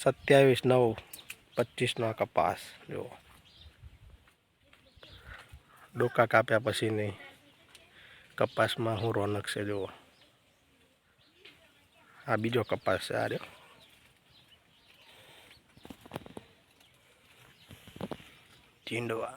સત્યાવીસ નવ પચીસનો કપાસ જુઓ ડોકા કાપ્યા પછીની કપાસમાં હું રોનક છે જુઓ આ બીજો કપાસ છે આ રહ્યો ચીંડવા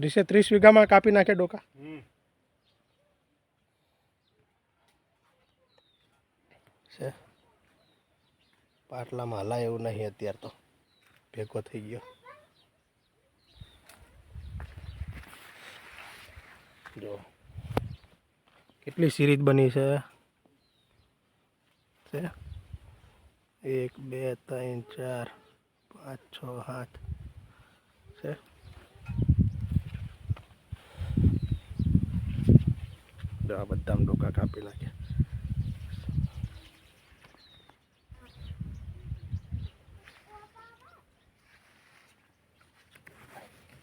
ત્રીસે ત્રીસ વીઘામાં કાપી નાખે ડોકા. છે. પાટલામાં હલાય એવું નહીં અત્યારે તો. ભેગો થઈ ગયો. જો. કેટલી સિરીઝ બની છે? એક, બે, ત્રણ, ચાર, પાંચ, છ, સાત. છે. જો આ બધા ડોકા કાપી નાખ્યા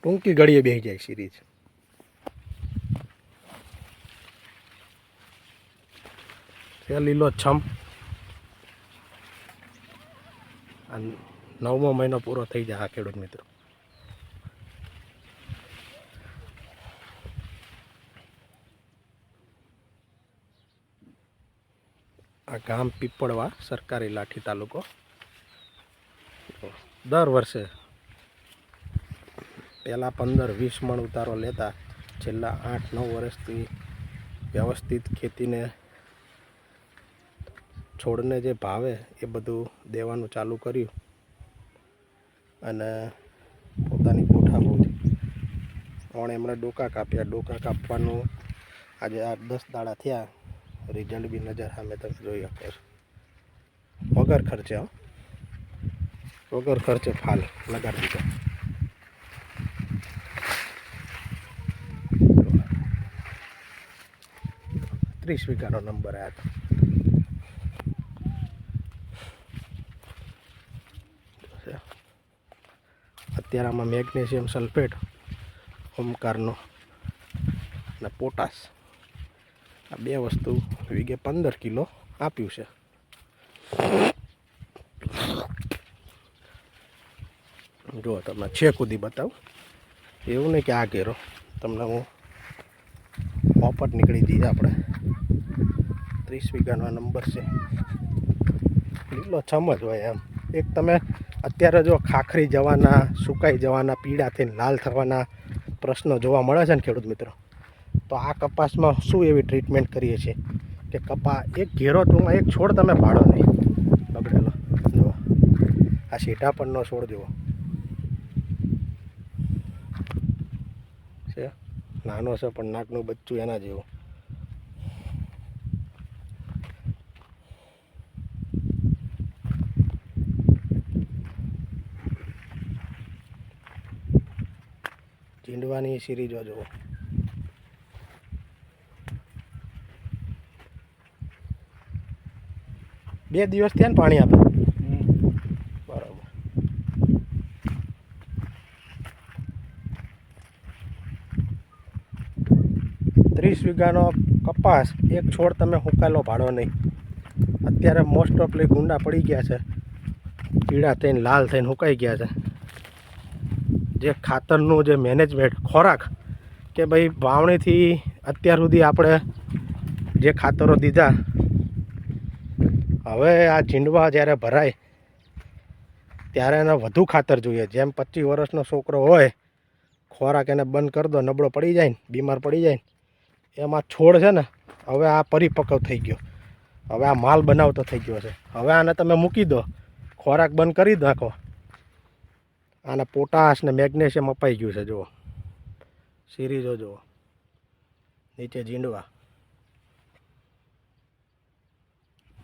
ટૂંકી ઘડીએ બેસી જાય સિરીઝ લીલો છમ નવમો મહિનો પૂરો થઈ જાય આ ખેડૂત મિત્રો આ ગામ પીપળવા સરકારી લાઠી તાલુકો. દર વર્ષે પહેલાં પંદર વીસ મણ ઉતારો લેતા છેલ્લા આઠ નવ વર્ષથી વ્યવસ્થિત ખેતીને છોડને જે ભાવે એ બધું દેવાનું ચાલુ કર્યું અને પોતાની કોઠા બહુ પણ એમણે ડોકા કાપ્યા. ડોકા કાપવાનું આજે આઠ દસ દાડા થયા. રિઝલ્ટ બી નજર સામે તમે જોઈ શકો છો. વગર ખર્ચે હો. વગર ખર્ચે ફાલ લગાડી દીધો. ત્રીસ વીઘાનો નંબર આવ્યો હતો અત્યારે આમાં મેગ્નેશિયમ સલ્ફેટ, ઓમકારનો અને પોટાશ. આ બે વસ્તુ વીઘે પંદર કિલો આપ્યું છે. જુઓ, તમને છે કુદી બતાવું. એવું નહીં કે આ ઘેરો. તમને હું પોપટ નીકળી જઈએ આપણે. ત્રીસ વીઘાનો નંબર છે. લીલો છમ હોય એમ. એક તમે અત્યારે જો ખાખરી જવાના, સુકાઈ જવાના, પીળા થઈને લાલ થવાના પ્રશ્નો જોવા મળે છે ને ખેડૂત મિત્રો? તો આ કપાસમાં શું એવી ટ્રીટમેન્ટ કરીએ છીએ? કે કપા એક ઘેરો ટૂંકમાં એક છોડ તમે પાડો નહીં. બગડેલો. જુઓ. આ સીટા પરનો છોડ જુઓ. છે? નાનો છે પણ નાકનું બચ્ચું એના જેવું. ચીંડવાની સિરીજો જુઓ. બે દિવસ થયા ને પાણી આપે. બરાબર. ત્રીસ વીઘાનો કપાસ, એક છોડ તમે હુકાયેલો ભાડો નહીં. અત્યારે મોસ્ટ ઓફલી ગુંડા પડી ગયા છે. પીળા થઈને, લાલ થઈને હુકાઈ ગયા છે. જે ખાતરનું જે મેનેજમેન્ટ ખોરાક કે ભાઈ વાવણીથી અત્યાર સુધી આપણે જે ખાતરો દીધા હવે આ ચીંડવા જ્યારે ભરાય, ત્યારે એને વધુ ખાતર જોઈએ. જેમ પચીસ વર્ષનો છોકરો હોય, ખોરાક એને બંધ કરી દો, નબળો પડી જાય ને, બીમાર પડી જાય ને, એમાં છોડ છે ને, હવે આ પરિપક્વ થઈ ગયો. હવે આ માલ બનાવતો થઈ ગયો છે. હવે આને તમે મૂકી દો, ખોરાક બંધ કરી નાખો. આને પોટાશ ને મેગ્નેશિયમ અપાઈ ગયું છે, જુઓ. સિરીઝો જુઓ. નીચે ઝીંડવા.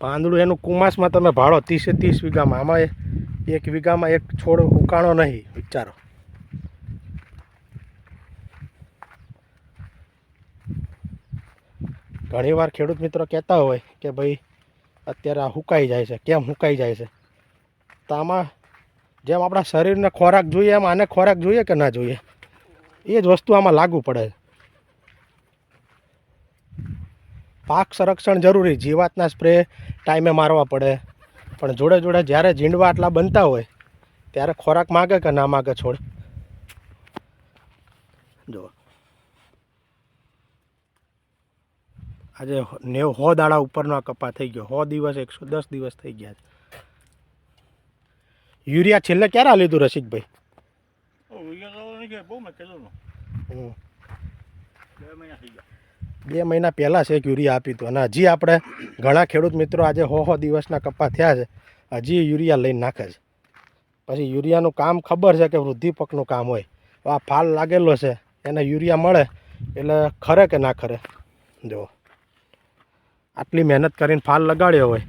પાંદડું એનું કુમાસમાં તમે ભાડો ત્રીસે ત્રીસ વીઘામાં. આમાં એક વીઘામાં એક છોડ ઉકાણો નહીં, વિચારો. ઘણીવાર ખેડૂત મિત્રો કહેતા હોય કે ભાઈ અત્યારે આ હુકાઈ જાય છે. કેમ હુકાઈ જાય છે? તો આમાં જેમ આપણા શરીરને ખોરાક જોઈએ, એમ આને ખોરાક જોઈએ કે ના જોઈએ? એ જ વસ્તુ આમાં લાગુ પડે છે. પાક સંરક્ષણ જરૂરી જીવાતના સ્પ્રે ટાઈમે મારવા પડે. પણ જોડે જોડે જ્યારે ઝીંડવા આટલા બનતા હોય ત્યારે ખોરાક માગે કે ના માગે છોડ? જો આજે નેવ હો દાડા ઉપરનો આ કપા થઈ ગયો. હો દિવસ એકસો દસ દિવસ થઈ ગયા છે. યુરિયા છેલ્લે ક્યારે આ લીધું રસિકભાઈ? બહુ મેં કીધું. બે મહિના થઈ ગયા. બે મહિના પહેલાં છે એક યુરિયા આપ્યું હતું. અને હજી આપણે ઘણા ખેડૂત મિત્રો આજે હો હો દિવસના કપા થયા છે. હજી યુરિયા લઈને નાખે છે. પછી યુરિયાનું કામ ખબર છે કે વૃદ્ધિપકનું કામ હોય. આ ફાલ લાગેલો છે. એને યુરિયા મળે એટલે ખરે કે ના ખરે? જો. આટલી મહેનત કરીને ફાલ લગાડ્યો હોય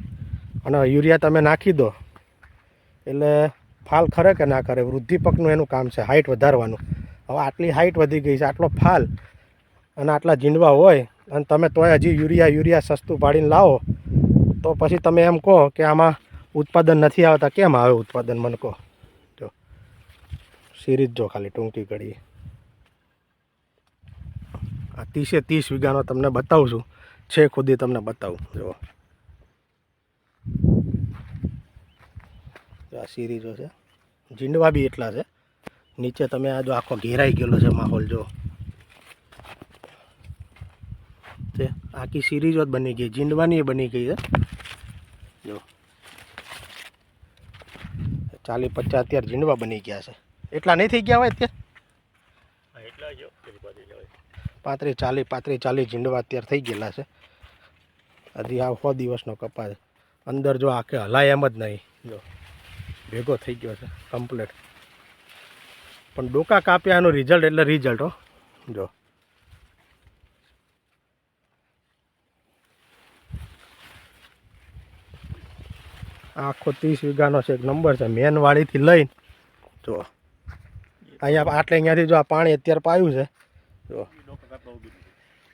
અને યુરિયા તમે નાખી દો. એટલે ફાલ ખરે કે ના કરે વૃદ્ધિપકનું એનું કામ છે હાઇટ વધારવાનું. હવે આટલી હાઇટ વધી ગઈ છે, આટલો ફાલ અને આટલા ઝીંડવા હોય, અને તમે તોય હજી યુરિયા યુરિયા સસ્તું પાડીને લાવો, તો પછી તમે એમ કહો કે આમાં ઉત્પાદન નથી આવતા. કેમ આવે ઉત્પાદન, મને કહો. જો, સિરીજ જો ખાલી ટૂંકી કડી આ ત્રીસે ત્રીસ વીઘાનો તમને બતાવું છું. છે ખુદી તમને બતાવું. જો. આ સિરીજો છે. ઝીંડવા બી એટલા છે. નીચે તમે આ જો આખો ઘેરાઈ ગયેલો છે માહોલ, જો છે આખી સિરીઝ જ બની ગઈ. જીંડવાની એ બની ગઈ છે. જો. ચાલી પચાસ અત્યારે જીંડવા બની ગયા છે. એટલા નહીં થઈ ગયા હોય અત્યારે? પાંત્રીસ ચાલીસ પાંત્રીસ ચાલીસ જીંડવા અત્યારે થઈ ગયેલા છે. હજી આ સો દિવસનો કપા છે. અંદર જો આખે હલાય એમ જ નહીં. જો. ભેગો થઈ ગયો છે કમ્પ્લેટ પણ ડોકા કાપ્યાનું રિઝલ્ટ એટલે રિઝલ્ટ હો. જો. આખો ત્રીસ વીઘાનો છે, એક નંબર છે. મેનવાળીથી લઈને, જો, અહીંયા આટલે અહીંયાથી જો આ પાણી અત્યારે પાયું છે, જો.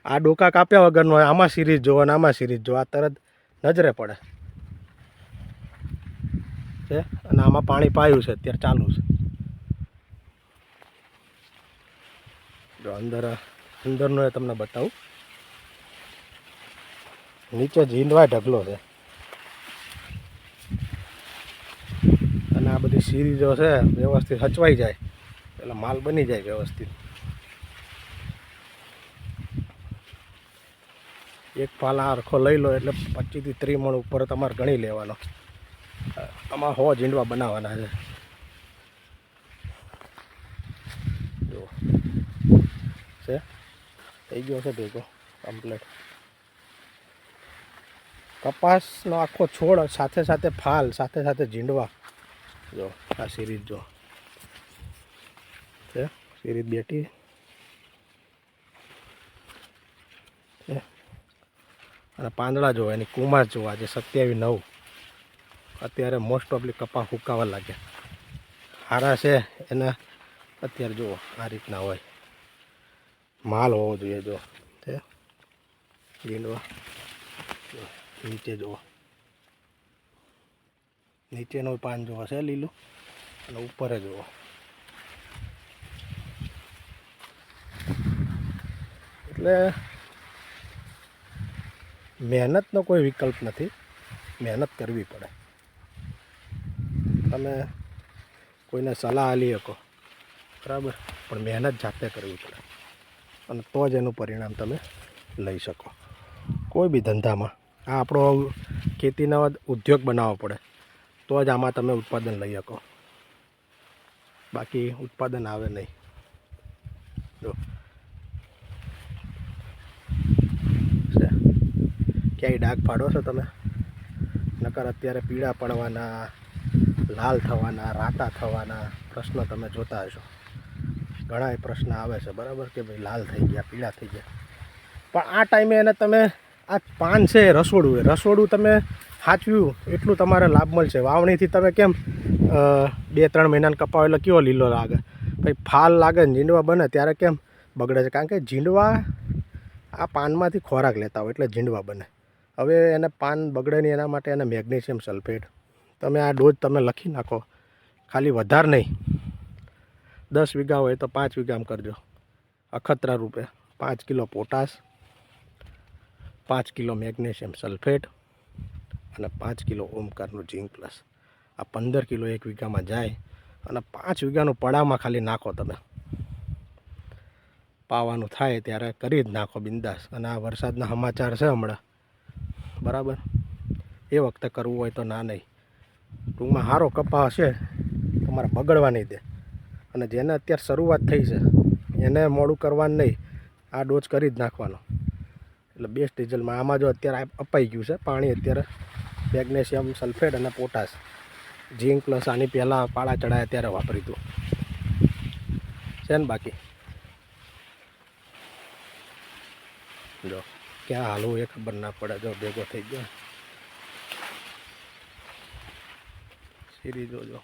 આ ડોકા કાપ્યા વગરનો આમાં સિરીઝ જો અને આમાં સિરીઝ જો આ તરત નજરે પડે. છે? અને આમાં પાણી પાયું છે, અત્યારે ચાલુ છે. જો અંદર, અંદરનો એ તમને બતાવું. નીચે જીંદવાય ઢગલો છે. અને જો છે, વ્યવસ્થિત હચવાઈ જાય. એટલે માલ બની જાય વ્યવસ્થિત. એક પાલા આરખો લઈ લો, એટલે પચીસથી ત્રીસ મણ ઉપર તમારે ગણી લેવાનો. આમાં હો ઝીંડવા બનાવવાના છે. જો. છે? થઈ ગયો છે ભેગો કમ્પ્લેટ કપાસનો આખો છોડ સાથે સાથે ફાલ, સાથે સાથે ઝીંડવા. જો, આ સિરીઝ જો. છે? સિરીઝ બેટી છે? અને પાંદડા જોવા, એની કુમાર જોવા, જે સત્યાવી નવ. અત્યારે મોસ્ટ ઓફલી કપા હુકાવા લાગે હારા છે એને. અત્યારે જુઓ, આ રીતના હોય. માલ હોવો જોઈએ જો. છે? લીંડવા નીચે જુઓ. નીચેનું પાન જોવો છે લીલું? અને ઉપર જુઓ. એટલે મહેનતનો કોઈ વિકલ્પ નથી. મહેનત કરવી પડે. તમે કોઈને સલાહ આપી શકો. બરાબર? પણ મહેનત જાતે કરવી પડે. અને તો જ એનું પરિણામ તમે લઈ શકો. કોઈ બી ધંધામાં. આ આપણો ખેતીનો ઉદ્યોગ બનાવવો પડે. તો જ આમાં તમે ઉત્પાદન લઈ શકો. બાકી ઉત્પાદન આવે નહીં. જો. ક્યાંય ડાઘ પાડો છો તમે? નકર અત્યારે પીળા પડવાના, લાલ થવાના, રાતા થવાના પ્રશ્નો તમે જોતા હશો. ઘણા પ્રશ્ન આવે છે, બરાબર? કે ભાઈ લાલ થઈ ગયા, પીળા થઈ ગયા. પણ આ ટાઈમે એને તમે, આ પાન છે રસોડું એ. રસોડું તમે સાચવ્યું, એટલું તમારે લાભ મળશે. વાવણીથી તમે કેમ બે, ત્રણ મહિનાને કપાવ એટલે કેવો લીલો લાગે? પછી ફાલ લાગે ને ઝીંડવા બને ત્યારે કેમ બગડે છે? કારણ કે ઝીંડવા આ પાનમાંથી ખોરાક લેતા હોય એટલે ઝીંડવા બને. હવે એને પાન બગડે નહીં, એના માટે એને મેગ્નેશિયમ સલ્ફેટ. તમે આ ડોઝ તમે લખી નાખો. ખાલી વધારે નહીં. દસ વીઘા હોય તો પાંચ વીઘામ કરજો. અખતરા રૂપે. પાંચ કિલો પોટાશ, પાંચ કિલો મેગ્નેશિયમ સલ્ફેટ. અને પાંચ કિલો ઓમકારનું ઝીંક પ્લસ. આ પંદર કિલો એક વીઘામાં જાય અને પાંચ વીઘાનું પડામાં ખાલી નાખો તમે. પાવાનું થાય ત્યારે કરી જ નાખો બિંદાસ. અને આ વરસાદના સમાચાર છે હમણાં. બરાબર? એ વખતે કરવું હોય તો ના નહીં. ટૂંકમાં સારો કપા હશે, તમારે બગડવા નહીં દે. અને જેને અત્યારે શરૂઆત થઈ છે, એને મોડું કરવાનું નહીં. આ ડોઝ કરી જ નાખવાનો. એટલે બેસ્ટ ડીઝલમાં આમાં જો અત્યારે અપાઈ ગયું છે, પાણી અત્યારે મેગ્નેશિયમ સલ્ફેટ અને પોટાશ. ઝીંક પ્લસ આની પહેલાં પાળા ચડાયા ત્યારે વાપરી હતું છે ને બાકી? જો, ક્યાં હાલવું એ ખબર ના પડે. જો, ભેગો થઈ ગયો. સીરી જોજો.